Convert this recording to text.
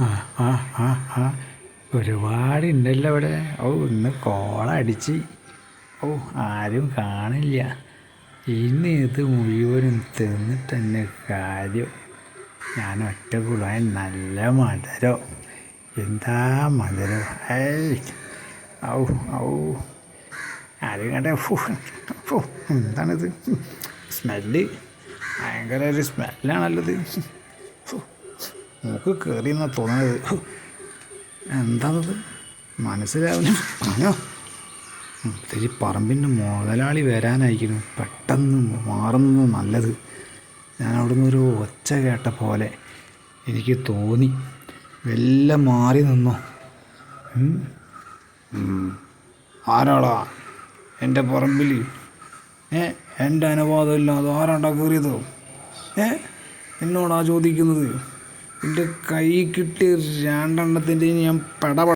ആ ഒരുപാടുണ്ടല്ലോ ഇവിടെ ഓ ഇന്ന് കോളടിച്ച് ഓ ആരും കാണില്ല. ഇന്ന് ഇത് മുഴുവനും തിന്നിട്ട് തന്നെ കാര്യം. ഞാൻ ഒറ്റ കുളാൻ നല്ല മധുരം. എന്താ മധുരം? ഏയ്. ഔ ഔ. ആരും കണ്ട എന്താണിത്? സ്മെല്ല്. ഭയങ്കര ഒരു ഇത്. മൂക്ക് കയറി എന്നാ തോന്നുന്നത്. എന്താണത്? മനസ്സിലാവില്ല പറഞ്ഞോ ഇത്തിരി പറമ്പിന്റെ മുതലാളി വരാനായിരിക്കുന്നു. പെട്ടെന്ന് മാറുന്നത് നല്ലത്. ഞാൻ അവിടുന്ന് ഒരു ഒച്ച കേട്ട പോലെ എനിക്ക് തോന്നി. വല്ല മാറി നിന്നു. ആരാളാ എന്റെ പറമ്പിൽ? ഏ? എന്റെ അനുവാദമില്ലാതെ ആരാണ്ടാ കയറിയത് ഏ? എന്നോടാ ചോദിക്കുന്നത്? എന്റെ കൈ കിട്ടി രണ്ടെണ്ണത്തിന്റെ ഞാൻ പെട